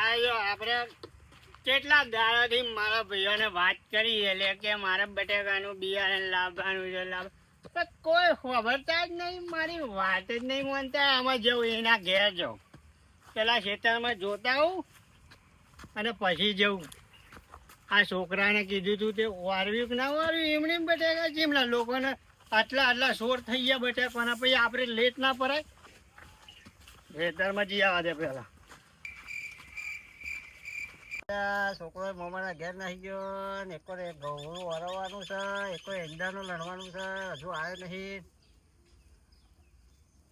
આ જો આપણે કેટલા દાડાથી મારા ભાઈઓને વાત કરી એટલે કે મારે બટેકાનું, બિયારણ લાવવાનું છે, લાવ કોઈ ખબરતા જ નહીં, મારી વાત જ નહીં માનતા. આમાં જવું એના ઘેર જાઉં પેલા ખેતરમાં જોતા આવું અને પછી જવું આ છોકરાને કીધું તું તે વારવ્યું કે ના વારવ્યું એમને એમ બટેકા જેમના લોકોને આટલા આટલા સોર થઈ ગયા બટેકાના. પછી આપણે લેટ ના પડાય ખેતરમાં જઈ આવવા દે આ છોકરો મામાના ઘેર નાખી ગયો ને એકો ઘઉં વરવાનું છે એકો એંડાનું લણવાનું છે હજુ આવ્યો નહીં.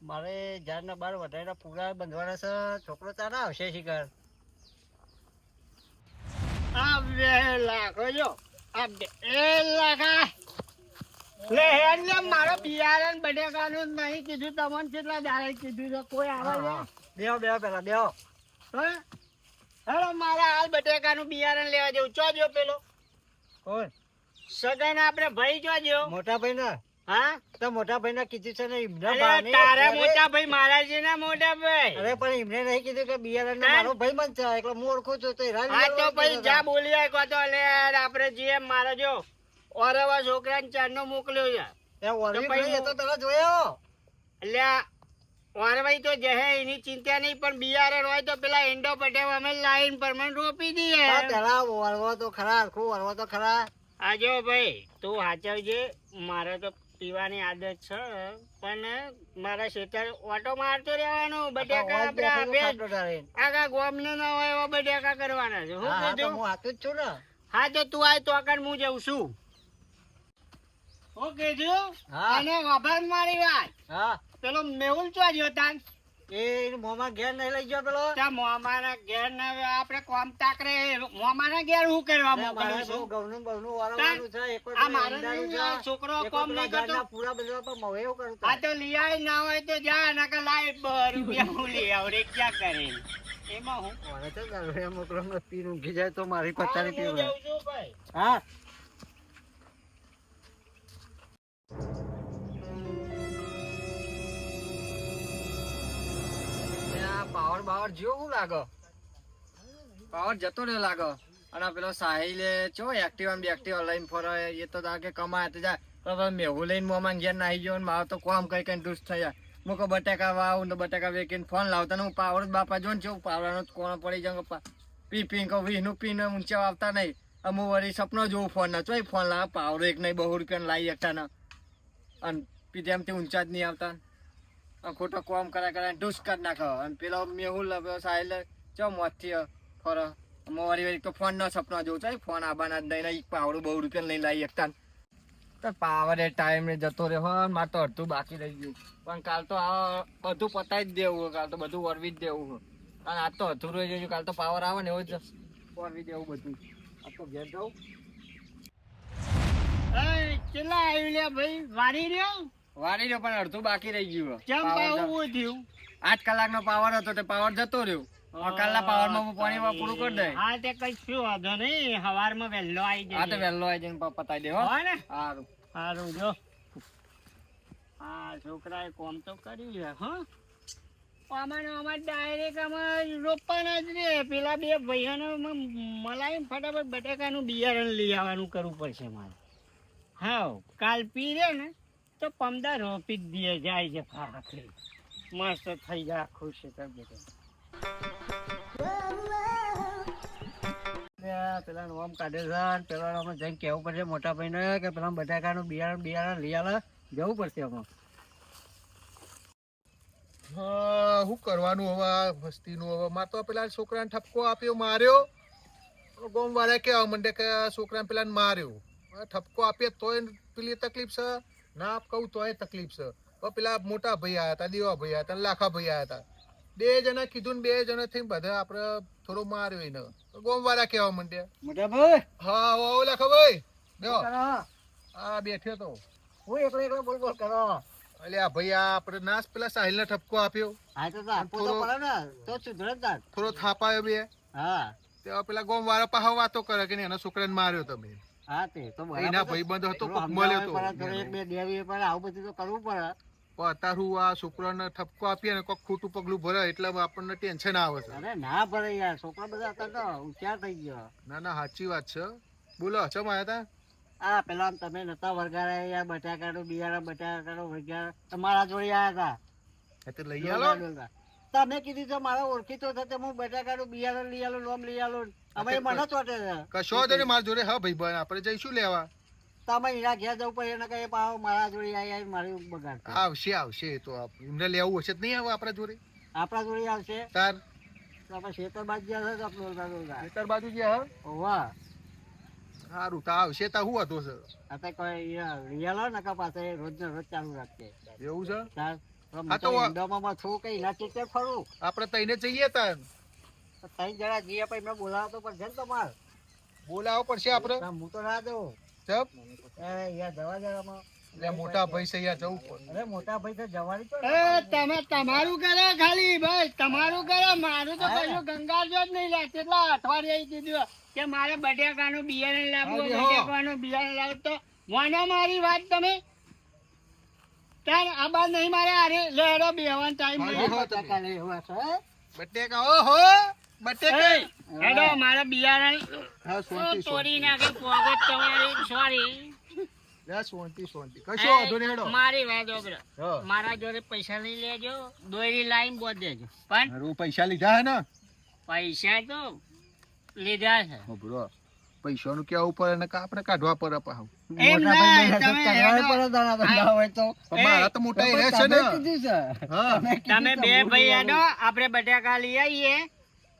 મારે ઝાડના બાર વધારેના પૂરા બંધવાના છે. છોકરો તારા આવશે શિકાર આ બે લાખો જો. આ બે લાખા લે હેડ મારો બિયારણ બટેકાનું નહીં કીધું. તમને કેટલા દાડે કીધું છે? કોઈ આવે છે? બેહો બેહો પેલા બેહો. હા? હેલો મારા હાલ બટેકાનું બિયારણ લેવા જેવું. ચો જો પેલો? કોણ? સગન આપણે ભાઈ જો જો મોટા ભાઈ ના હા? તો મોટા ભાઈ ના કીધું છે ને ઇમને તારા મોટા ભાઈ મારા છે ને મોટા ભાઈ. અરે પણ એમને નહીં કીધું કે બિયારણ ના મારો ભાઈ બન છે એટલે હું ઓળખું છું તો હા તો ભાઈ જા બોલી આય કો તો લે આપણે જે મારો જો ઓરવા છોકરાને ચાનો મોકલ્યો છે. એ ભાઈ એ તો તને જોયો? એટલે આ તો જહે એની ચિંતા નહીં પણ બિયારણ હોય તો પેલા એન્ડો પટેલ અમે લાઈન પર મને રોપી દઈએ. પેલા વળવો તો ખરા આખું વળવો તો ખરા. આ જો ભાઈ તું હાચવજે મારે તો પીવાની આદત છે પણ મારા ખેતર ઓટો મારતો રહેવાનો બટાકા આપણે આપે ખાટલો ગોમને ના હોય એવા બટાકા કરવાના છે હું કીધું? હું હાથું જ છું ને. હા તો તું આય તો આગળ હું જઉં છું. ઓકે જો અને વભાર મારી વાત. હા. પેલો મેહુલ ચો આવ્યો તાન એ એનું ઘેર નહીં લઈ ગયો પેલો. ત્યાં મોમાના ઘેર ના આપણે કોમ તાકરે મોમાના ઘેર હું કરવા મોકલું છું? ગવનું બવનું વાળવાનું છે. એક આ મારો છોકરો કોમ નહીં કરતો. પૂરા બધા પણ મવે એવું કરું આ તો લિયાય ના હોય તો જા ના કે લાઈ રૂપિયા હું લઈ આવડે ક્યાં કરે એમાં? હું મારે તો મોકલો ને પીને ઊંઘી જાય તો મારી હા, પીવું હું? પાવર, બાવર જેવો હું લાગો? પાવર જતો રહ્યો લાગે. અને પેલો સાહિલે ચો એક્ટિવા બે એક્ટિવા લઈને ફરે. એ તો તાકે કમાય, તો જાય. મેહુ લઈને મોમાં ઘેર નાહી ગયો ને મારો તો કોમ કઈ કઈ દુષ્ટ થઈ જાય. મુકો બટાકા વાવ ને બટાકા વેકીને ફોન લાવતા હું પાવર જ બાપા જો ને ચો પાવરનો કોણ પડી જાઉં કે પા- પી કહું વીસનું પીને ઊંચા આવતા નહીં. અમુક વળી સપનો જોવું ફોન ના. ચોય ફોન લાવ. પાવર એક નહીં, બહુ રૂપિયા લાવી એકતા ના અને પીધે એમ તે ઊંચા જ નહીં આવતા ખોટો કોમ કરા કરે ડૂસ કરી નાખો અને પેલો મેહુલ સાહેલ ચો મોતથી ફરો અમે વારી વારી તો ફોન ન સપનો જોઉં ચોય ફોન આબાના જ નહીં પાવડું બહુ રૂપિયા નહીં લાવી એકતા તો પાવર ટાઈમ જતો રહ્યો હોય મારે તો અડધું બાકી રહી ગયું. પણ કાલ તો આ બધું પતાવી જ દેવું કાલ તો બધું વરવી જ દેવું અને આજ તો અધૂરું રહી ગયું કાલ તો પાવર આવે ને એવું જ વરવી દેવું બધું. આ તો ઘેર જાઉં. કેટલા આવ્યું ભાઈ? વારી રહ્યો? રહ્યો પણ અડધું બાકી રહી ગયું કેમ ભાઈ થયું? આઠ કલાકનો પાવર હતો તે પાવર જતો રહ્યો. કાલના પાવરમાં હું પાણી પૂરું કરી દઈ હા તે કઈ શું વાંધો નહીં. સવારમાં વહેલો આવી આ તો વહેલો આવી જઈને પતાવી દે હો. હો સારું સારું જો. હા છોકરાએ કોમ તો કર્યું છે હા. અમારે ડાયરેક્ટ અમારે રોપવાના જ રે. પેલા બે ભાઈઓને મલાઈ ફટાફટ બટાકાનું બિયારણ લઈ આવવાનું કરવું પડશે મારે. હા કાલ પી રે ને. તો પમદા રોપી જ દે, જાય છે ફાકડી મસ્ત થઈ જાય, ખુશ બધું પેલા નોમ કાઢે છે પેલા અમે જઈને કહેવું પડશે મોટા ભાઈને કે પેલા બટાકાનું બિયારણ બિયારણ લઈ આવે જવું પડશે અમે શું કરવાનું હવે આ વસ્તીનું હવે? મારે તો પેલા છોકરાને ઠપકો આપ્યો, માર્યો. ગોમ વાળા કહેવા માંડે કે છોકરાને પેલા માર્યો. ઠપકો આપીએ તોય પેલી તકલીફ છે. ના કહું તોય તકલીફ છે. તો પેલા મોટા ભાઈ આવ્યા હતા દેવા ભાઈ આવ્યા હતા લાખા ભાઈ આવ્યા હતા. બે જણા કીધું ને બે જણા થઈને બધા આપણે થોડો માર્યો એને. ગોમવાળા કેવા કહેવા માંડ્યા. મોટા ભાઈ? હા ઓ લાખા ભાઈ. બેહો. હા આ બેઠ્યો તો. હું એકલો એકલો બોલ બોલ કરો? એટલે આ ભાઈ આ આપણે નાશ પેલા સાહિલ ને ઠપકો આપ્યો. હા તો પડે ને તો થોડો થાપાયો બે. હા. તે પેલા ગોમવાળા પાસે વાતો કરે કે એના છોકરાને માર્યો તમે. હા તે તો એના ભાઈબંધ હતો પેલો કોક સમજાવે મળ્યો તો એક બે દેવી આવું બધું તો કરવું પડે. હું આ છોકરાને ઠપકો આપીએ ને કોક ખોટું પગલું ભરે એટલે આપણને ટેન્શન આવે છે. અરે ના ભરે યાર છોકરા બધા અત્યારે તો હોશિયાર થઈ ગયો. ના ના સાચી વાત છે. બોલો ચમ આયા હતા આ પેલા તમે નતા વરગાડ્યા યાર બટાકાનું બિયારણ બટાકાનું વરગાડ તમારા જોડે આયા હતા તો લઈ તમે કીધું તો મારા ઓળખીતો છે હું બટાકાનું બિયારણ લઈ આલો લોમ લઈ આલું. અમે મને ચોટે છે કશો તો નહીં મારા જોડે હા ભાઈ બન આપણે જઈશું લેવા? તમે એના ઘેર જવું પડે એને કઈ પાવ મારા જોડે આવી આવી મારી બગાડ આવશે આવશે તો એમને લેવું હશે તો નહીં આવે આપણા જોડે? આપણા જોડે આવશે. તાર? આપણે શેતર બાદ ગયા છે તો આપણે ડોલતા ડોલતા. ખેતર બાજુ જે હા વાહ. સારું તો આવશે તો શું હતો સર? આ કોઈ લઈ ને પાસે રોજ ને રોજ ચાલુ રાખશે એવું છે? હા તો કે ચેકે ફરું? આપણે તઈને જઈએ તાર. ત્રણ જણા જઈએ પછી મેં બોલાવતો પડશે ને તમારે. બોલાવો પડશે આપણે. હું તો ના દઉં જબ. યાર જવા જવામાં એટલે મોટા ભાઈ છે અહીંયા જવું પડે. અરે મોટા ભાઈ તો જવાની તો તમે તમારું કરો ખાલી બસ તમારું કરો મારું તો કશું ગંગાજો જ નહીં લે કેટલા અઠવાડિયે કીધું કે મારે બટેકાનું બિયારણ લાવવું. બટેકાનું બિયારણ લાવ તો મને મારી વાત તમે તાર આ બાદ નહીં મારે આરે લેડો બેવાનો ટાઈમ નહીં? બટેકા ઓહો! બટેકા? હેડો મારે બિયારણ. હા ઓ, તોડી શાંતિ પોગત તમારી સોરી લે શાંતિ શાંતિ કશો વાંધો નહીં હેડો. મારી વાત ઓબરો મારા જોડે પૈસા લઈ લેજો દોરી લાઈન બોધ દેજો. પણ હારું, પૈસા લીધા હે ને? પૈસા તો લીધા છે. બરો પૈસાનું કેવું પડે ને આપણે કાઢવા પડે પાછું. તમે બે ભાઈ આપડે હેડો આવું. આપણે બટાકા લઈ આવીએ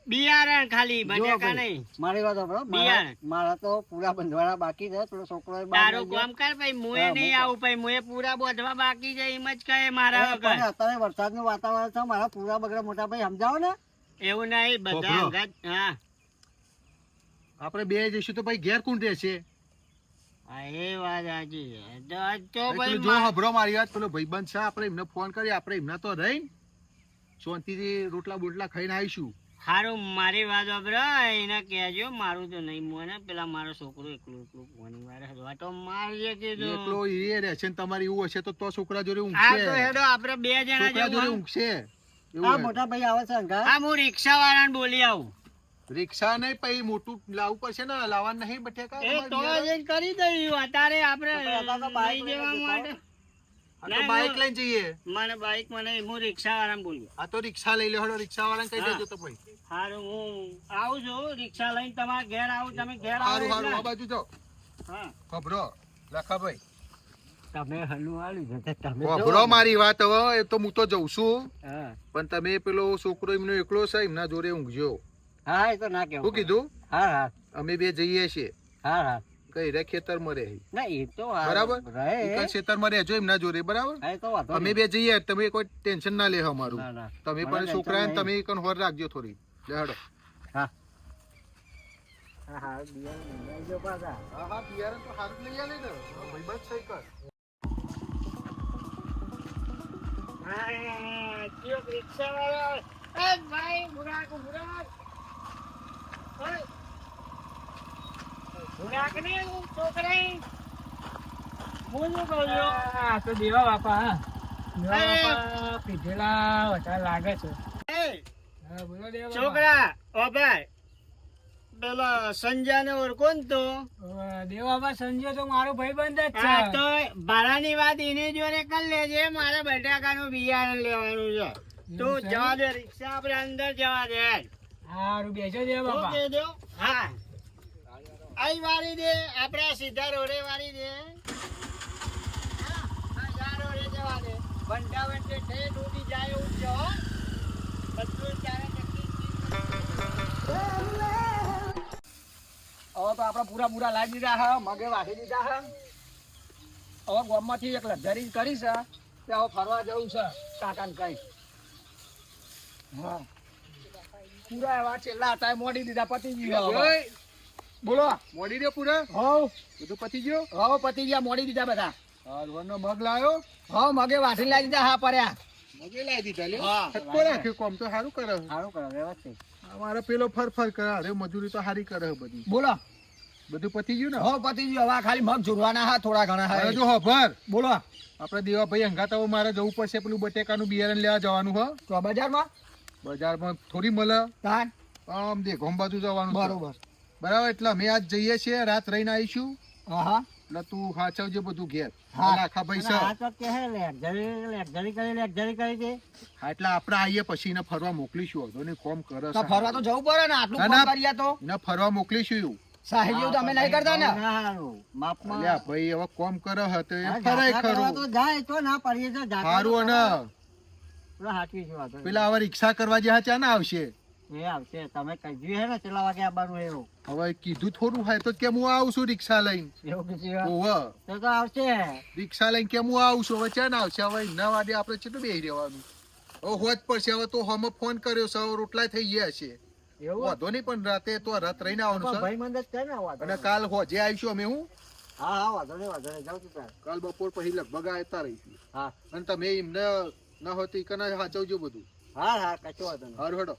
બિયારણ ખાલી જો નહીં? મારી વાત સાંભળો. મારા બિયારણ. મારા તો પૂરા બંધવાના બાકી છે થોડો છોકરો તારું કામ કર ભાઈ મુએ નહીં આવું ભાઈ મુએ પૂરા બોધવા બાકી છે એમ જ કહે મારા વગર. અત્યારે વરસાદનું વાતાવરણ છે મારા પૂરા બગડે મોટા ભાઈ સમજાવો ને? એવું નહીં બધા અંગત હા. આપણે બે જઈશું તો ભાઈ ઘેર કોણ રહેશે? હા, એ વાત સાચી. તો ભાઈ જો મા- મારી વાત પેલો ભાઈબંધ છે આપણે એમને ફોન કરી આપણે એમને તો રહી શાંતિથી રોટલા બોટલા ખાઈને આવીશું. હારું મારી વાત વાપરો એને કહેજો મારું તો નહીં મને પેલા મારો છોકરો એકલો એકલો ફોની વારે તો મારજે કીધું. એકલો એ રહેશે ને તમારી એવું હશે તો તો છોકરા જોડે આ તો હેડો આપણે બે જણા જોડે ઊંઘશે. આ મોટા ભાઈ આવે છે અંગા હા હું રિક્ષા વાળાને બોલી આવું. રિક્ષા નહીં પછી મોટું લાવવું પડશે ને લાવવાનું નહીં બટેકા. એ તો જઈને કરી દઈએ અત્યારે આપણે બાઈ જવા માટે. આ તો બાઈક લઈને જઈએ. મને બાઈક મને હું રિક્ષા વાળા બોલ્યો આ તો રિક્ષા લઈ લે રિક્ષા વાળા કહી દેજો તો ભાઈ હારું હું આવું છું રિક્ષા લઈને તમારા ઘેર આવું તમે ઘેર આવો સારું સારું આ બાજુ જાઓ. હા. ખબરો લખાભાઈ. તમે હલવું આલ્યું તમે ખબરો મારી વાત હવે એ તો હું તો જઉં છું. હા. પણ તમે પેલો છોકરો એમનો એકલો છે એમના જોડે ઊંઘજો. હા એ તો ના કેવું શું કીધું? હા હા. અમે બે જઈએ છીએ. હા હા. કઈ રે ખેતરમાં રહે ના એ તો બરાબર? રહે. ખેતરમાં રહેજો એમના જોડે બરાબર? અમે બે જઈએ તમે કોઈ ટેન્શન ના લે અમારું. તમે પણ છોકરા તમે કન હોર રાખજો થોડી. લે હડો હા હા બિયારણ લઈ આવજો પાછા. હા હા બિયારણ તો હારું લઈ આવે ને. ભાઈબંધ સહી કર. હા, કયો રિક્ષા વાળો એ ભાઈ બુરાક બુરાક. ઓય. છોકરા ઓ ભાઈ પેલા સંજય ને ઓળખો ને તો? હવે સંજય તો મારો ભાઈબંધ જ છે તો ભાડાની વાત એને જોડે કરી લેજે મારે બટાકાનું બિયારણ લેવાનું છે. તું જવા દે રિક્ષા આપણે અંદર જવા દે. હારું બેસો દેવા બાપા. હા. આઈ વાળી દે આપડા સીધા રોડે વાળી દે. હા, હા, રોડે જવા દે. બંધા વંટે ઠેઠ ઉડી જાય એવું બધું ચારે હવે તો આપડે પૂરા પૂરા લાવી દીધા હે મગે વાઢી દીધા હે. હવે ગોમમાંથી એક લક્ઝરી કરી છે તે હવે ફરવા જવું છે કાકાને કઈ હા. પૂરા એવા છેલ્લા હતા મોડી દીધા પતી ગયું બોલો. મોડી રહ્યો પૂરે? હવ. બધું પતી ગયો? હવ પતી ગયા મોડી દીધા બધા. હારવાનો મગ લાયો? હવ મગે વાસી લાવી દીધા હા પર્યા મગે લાવી દીધા લે હા. છક્કો રાખ્યો કોમ તો સારું કરે. સારું કરો વ્યવસ્થિત. અમારે પેલો ફર ફર કરે. અરે મજૂરી તો સારી કરે બધી. બોલો. બધું પતી ગયું ને? હો પતી ગયું. હવે ખાલી મગ જોડવાના હા થોડા ઘણા હા. જો હભર બોલો. આપણે દેવાભાઈ હવે મારે જવું પડશે પેલું બટેકાનું બિયારણ લેવા જવાનું હો. તો બજારમાં? બજારમાં થોડી મળે. તાન? આમ દેખોમ બાજુ જવાનું બરોબર. બરાબર એટલે અમે આજ જઈએ છીએ રાત રહીને આવીશું. હા એટલે તું સાચવજે બધું ઘેર. આખા પૈસા. આ તો કે હે લેક્ઝરી લેક્ઝરી કરી લેક્ઝરી કરી દે. હા, એટલે આપણે આવીએ પછી એને ફરવા મોકલીશું વાંધો ને કોમ કરે તો ફરવા તો જવું પડે ને આટલું ના, કરીએ તો. એને ફરવા મોકલીશું સાહેબ જેવું નહીં કરતા ને. અલ્યા ભાઈ હવે કોમ કરે હે તો એ ફરાય ખરું. જાય તો ના પડીએ તો સારું અને હાચવી છે વાંધો નહીં. પેલા હવે રિક્ષા કરવા જ્યાં ચા ના આવશે. એ આવશે. તમે કહી હે ને કેટલા વાગે આવવાનું એવું હવે કીધું થોડું હોય તો કેમ હું આવું છું રિક્ષા લઈને? એવું કીધું ઓવે તો તો આવશે. રિક્ષા લઈને કેમ હું આવું છું? હવે આવશે? હવે ના વાગે આપણે કેટલું બેસી રહેવાનું? હવે હોજ પડશે. હવે તો હમ ફોન કર્યો છે. હવે રોટલા થઈ ગયા છે. એવું? વાંધો નહીં પણ રાતે તો રાત રહીને આવવાનું છે. ભાઈ ના અને કાલ હોજે આવીશું અમે હું? હા હા વાંધો નહીં વાંધો નહીં. જાઉં છું તાર. કાલ બપોર પછી લગભગ આવતા રહીશું. હા. અને તમે એમને ન હોતી કને સાચવજો બધું? હા હા કચો વાંધો નહીં. હર હેડો.